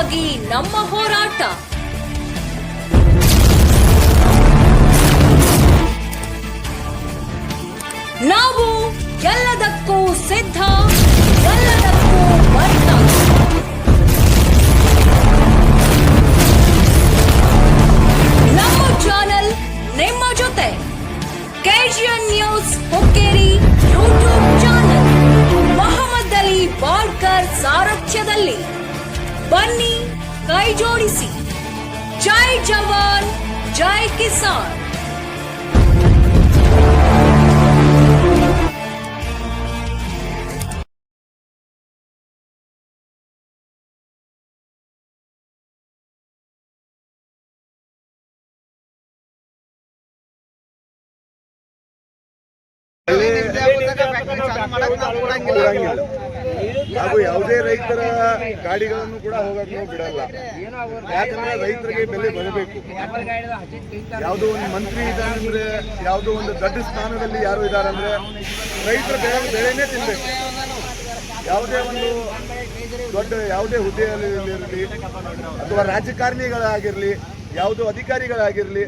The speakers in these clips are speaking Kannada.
ನ್ಯಾಯಕ್ಕಾಗಿ ನಮ್ಮ ಹೋರಾಟ. ನಾವು ಎಲ್ಲದಕ್ಕೂ ಸಿದ್ಧ, ಎಲ್ಲದಕ್ಕೂ ಬದ್ಧ. ನಮ್ಮ ಚಾನೆಲ್ ನಿಮ್ಮ ಜೊತೆ. KGN news Hukkeri YouTube channel Mohammad Ali Balkar ಸಾರಥ್ಯದಲ್ಲಿ. बननी कई जोड़ी सी। जय जवान जय किसान। ಹಾಗೂ ಯಾವುದೇ ರೈತರ ಗಾಡಿಗಳನ್ನು ಕೂಡ ಹೋಗಕ್ಕೆ ಬಿಡಲ್ಲ. ಯಾಕಂದ್ರೆ ರೈತರಿಗೆ ಬೆಲೆ ಬರಬೇಕು. ಯಾವುದೋ ಒಂದು ಮಂತ್ರಿ ಇದ್ದಾನಂದ್ರೆ ಯಾವುದೋ ಒಂದು ದೊಡ್ಡ ಸ್ಥಾನದಲ್ಲಿ ಯಾರು ಇದ್ದಾರಂದ್ರೆ ರೈತರ ಬೆಳೆ ಬೆಳೆನೇ ತಿನ್ಬೇಕು. ಯಾವುದೇ ಒಂದು ದೊಡ್ಡ ಯಾವುದೇ ಹುದ್ದೆಯಲ್ಲಿರಲಿ ಅಥವಾ ರಾಜಕಾರಣಿಗಳಾಗಿರಲಿ, ಯಾವುದೋ ಅಧಿಕಾರಿಗಳಾಗಿರಲಿ,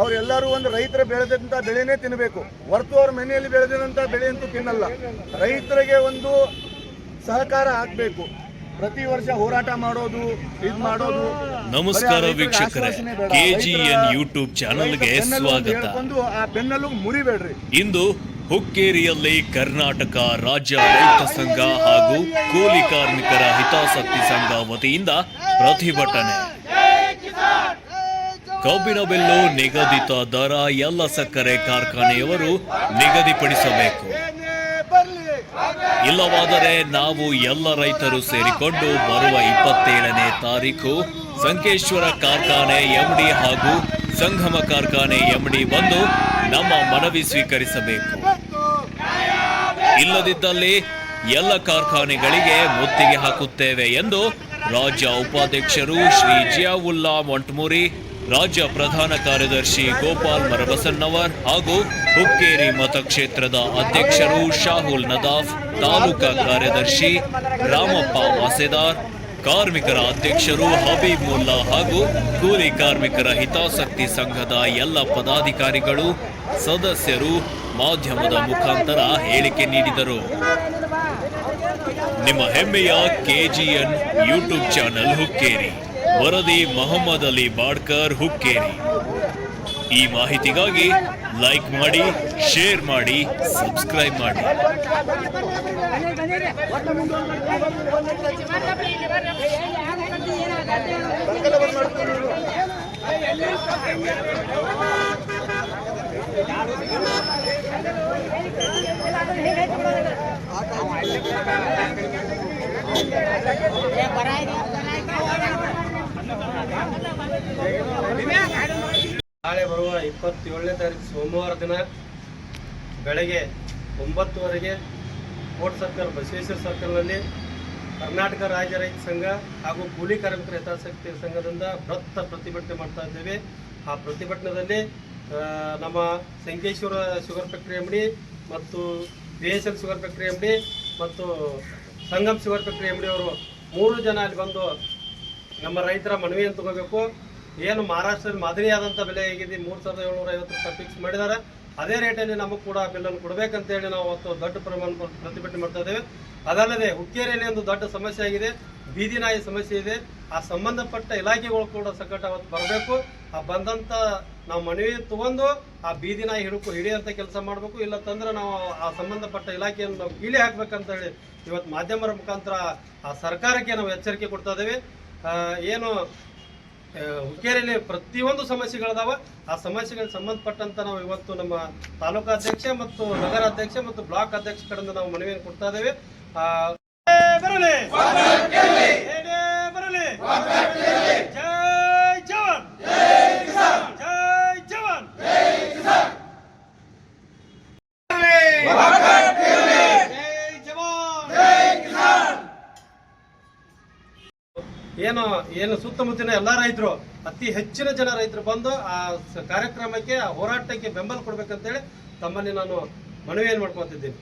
ಅವರೆಲ್ಲರೂ ಒಂದು ರೈತರ ಬೆಳೆದಂಥ ಬೆಳೆನೇ ತಿನ್ನಬೇಕು ಹೊರತು ಅವ್ರ ಮನೆಯಲ್ಲಿ ಬೆಳೆದಂಥ ಬೆಳೆಯಂತೂ ತಿನ್ನಲ್ಲ. ರೈತರಿಗೆ ಒಂದು ಸಹಕಾರ ಆಗ್ಬೇಕು. ಪ್ರತಿ ವರ್ಷ ಹೋರಾಟ ಮಾಡೋದು ಇದು ಮಾಡೋದು. ನಮಸ್ಕಾರ ವೀಕ್ಷಕರೇ. ಕೆಜಿಎನ್ ಯೂಟ್ಯೂಬ್ ಚಾನೆಲ್ಗೆ ಸ್ವಾಗತ. ಆ ಮುರಿಬೇಡ್ರಿ. ಇಂದು ಹುಕ್ಕೇರಿಯಲ್ಲಿ ಕರ್ನಾಟಕ ರಾಜ್ಯ ರೈತ ಸಂಘ ಹಾಗೂ ಕೂಲಿ ಕಾರ್ಮಿಕರ ಹಿತಾಸಕ್ತಿ ಸಂಘ ವತಿಯಿಂದ ಪ್ರತಿಭಟನೆ. ಕಬ್ಬಿನ ಬೆಲ್ಲು ನಿಗದಿತ ದರ ಎಲ್ಲ ಸಕ್ಕರೆ ಕಾರ್ಖಾನೆಯವರು ನಿಗದಿಪಡಿಸಬೇಕು. ಇಲ್ಲವಾದರೆ ನಾವು ಎಲ್ಲ ರೈತರು ಸೇರಿಕೊಂಡು ಬರುವ ಇಪ್ಪತ್ತೇಳನೇ ತಾರೀಕು ಸಂಕೇಶ್ವರ ಕಾರ್ಖಾನೆ ಎಂಡಿ ಹಾಗೂ ಸಂಗಮ ಕಾರ್ಖಾನೆ ಎಂಡಿ ಬಂದು ನಮ್ಮ ಮನವಿ ಸ್ವೀಕರಿಸಬೇಕು. ಇಲ್ಲದಿದ್ದಲ್ಲಿ ಎಲ್ಲ ಕಾರ್ಖಾನೆಗಳಿಗೆ ಮುತ್ತಿಗೆ ಹಾಕುತ್ತೇವೆ ಎಂದು ರಾಜ್ಯ ಉಪಾಧ್ಯಕ್ಷರು ಶ್ರೀ ಜಿಯಾವುಲ್ಲಾ ಮೊಂಟ್ಮುರಿ ರಾಜ್ಯ ಪ್ರಧಾನ ಕಾರ್ಯದರ್ಶಿ ಗೋಪಾಲ್ ಮರಬಸನ್ನವರ್ ಹಾಗೂ ಹುಕ್ಕೇರಿ ಮತಕ್ಷೇತ್ರದ ಅಧ್ಯಕ್ಷರು ಶಾಹುಲ್ ನದಾಫ್, ತಾಲೂಕಾ ಕಾರ್ಯದರ್ಶಿ ರಾಮಪ್ಪ ವಾಸೆದಾರ್, ಕಾರ್ಮಿಕರ ಅಧ್ಯಕ್ಷರು ಹಬೀಬ್ ಮುಲ್ಲಾ ಹಾಗೂ ಕೂಲಿ ಕಾರ್ಮಿಕರ ಹಿತಾಸಕ್ತಿ ಸಂಘದ ಎಲ್ಲ ಪದಾಧಿಕಾರಿಗಳು, ಸದಸ್ಯರು ಮಾಧ್ಯಮದ ಮುಖಾಂತರ ಹೇಳಿಕೆ ನೀಡಿದರು. ನಿಮ್ಮ ಹೆಮ್ಮೆಯ ಕೆಜಿಎನ್ ಯೂಟ್ಯೂಬ್ ಚಾನೆಲ್ ಹುಕ್ಕೇರಿ. ವರದಿ ಮೊಹಮ್ಮದ್ ಅಲಿ ಬಾಡ್ಕರ್ ಹುಕ್ಕೇರಿ. ಈ ಮಾಹಿತಿಗಾಗಿ ಲೈಕ್ ಮಾಡಿ, ಶೇರ್ ಮಾಡಿ, ಸಬ್ಸ್ಕ್ರೈಬ್ ಮಾಡಿ. ನಾಳೆ ಬರುವ ಇಪ್ಪತ್ತೇಳನೇ ತಾರೀಕು ಸೋಮವಾರ ದಿನ ಬೆಳಗ್ಗೆ ಒಂಬತ್ತುವರೆಗೆ ಕೋಟ್ ಸರ್ಕಲ್, ಬಸವೇಶ್ವರ ಸರ್ಕಲ್ನಲ್ಲಿ ಕರ್ನಾಟಕ ರಾಜ್ಯ ರೈತ ಸಂಘ ಹಾಗೂ ಕೂಲಿ ಕಾರ್ಮಿಕರ ಹಿತಾಸಕ್ತಿ ಸಂಘದಿಂದ ಬೃಹತ್ ಪ್ರತಿಭಟನೆ ಮಾಡ್ತಾ ಇದ್ದೇವೆ. ಆ ಪ್ರತಿಭಟನೆಯಲ್ಲಿ ನಮ್ಮ ಸಂಕೇಶ್ವರ ಶುಗರ್ ಫ್ಯಾಕ್ಟ್ರಿ ಅಂಗಡಿ ಮತ್ತು B S L sugar factory ಅಂಗಡಿ ಮತ್ತು ಸಂಗಮ್ ಶುಗರ್ ಫ್ಯಾಕ್ಟ್ರಿ ಡಿ ಅವರು ಮೂರು ಜನ ಅಲ್ಲಿ ಬಂದು ನಮ್ಮ ರೈತರ ಮನವಿಯನ್ನು ತಗೋಬೇಕು. ಏನು ಮಹಾರಾಷ್ಟ್ರದಲ್ಲಿ ಮಾದರಿಯಾದಂಥ ಬೆಲೆ ಹೇಗಿದೆ? ಮೂರು ಸಾವಿರದ ಏಳ್ನೂರ ಐವತ್ತು ರೂಪಾಯಿ ಫಿಕ್ಸ್ ಮಾಡಿದ್ದಾರೆ. ಅದೇ ರೇಟಲ್ಲಿ ನಮಗೆ ಕೂಡ ಬಿಲ್ಲನ್ನು ಕೊಡಬೇಕಂತೇಳಿ ನಾವು ಅವತ್ತು ದೊಡ್ಡ ಪ್ರಮಾಣ ಪ್ರತಿಭಟನೆ ಮಾಡ್ತಾ ಇದ್ದೇವೆ. ಅದಲ್ಲದೆ ಹುಕ್ಕೇರಿಯಲ್ಲಿ ಒಂದು ದೊಡ್ಡ ಸಮಸ್ಯೆ ಆಗಿದೆ. ಬೀದಿ ನಾಯಿ ಸಮಸ್ಯೆ ಇದೆ. ಆ ಸಂಬಂಧಪಟ್ಟ ಇಲಾಖೆಗಳು ಕೂಡ ಸಂಕಟ ಅವತ್ತು ಬರಬೇಕು. ಆ ಬಂದಂಥ ನಾವು ಮನವಿ ತಗೊಂಡು ಆ ಬೀದಿನ ಹಿಡುಕು ಹಿಡಿಯಂತ ಕೆಲಸ ಮಾಡಬೇಕು ಇಲ್ಲ ತಂದ್ರೆ ನಾವು ಆ ಸಂಬಂಧಪಟ್ಟ ಇಲಾಖೆಯನ್ನು ನಾವು ಕೀಲಿ ಹಾಕ್ಬೇಕಂತ ಹೇಳಿ ಇವತ್ತು ಮಾಧ್ಯಮರ ಮುಖಾಂತರ ಆ ಸರ್ಕಾರಕ್ಕೆ ನಾವು ಎಚ್ಚರಿಕೆ ಕೊಡ್ತಾ ಇದ್ದೇವೆ. ಏನು ಹುಕ್ಕೇರಿಯಲ್ಲಿ ಪ್ರತಿಯೊಂದು ಸಮಸ್ಯೆಗಳಿದಾವೆ. ಆ ಸಮಸ್ಯೆಗಳಿಗೆ ಸಂಬಂಧಪಟ್ಟಂತ ನಾವು ಇವತ್ತು ನಮ್ಮ ತಾಲೂಕಾ ಅಧ್ಯಕ್ಷ ಮತ್ತು ನಗರ ಅಧ್ಯಕ್ಷ ಮತ್ತು ಬ್ಲಾಕ್ ಅಧ್ಯಕ್ಷ ಕಡೆಯಿಂದ ನಾವು ಮನವಿಯನ್ನು ಕೊಡ್ತಾ ಇದ್ದೇವೆ. ಆ, ಏನು ಏನು ಸುತ್ತಮುತ್ತಲಿನ ಎಲ್ಲ ರೈತರು, ಅತಿ ಹೆಚ್ಚಿನ ಜನ ರೈತರು ಬಂದು ಆ ಕಾರ್ಯಕ್ರಮಕ್ಕೆ, ಆ ಹೋರಾಟಕ್ಕೆ ಬೆಂಬಲ ಕೊಡ್ಬೇಕಂತೇಳಿ ತಮ್ಮಲ್ಲಿ ನಾನು ಮನವಿಯನ್ನು ಮಾಡ್ಕೊತಿದ್ದೀನಿ.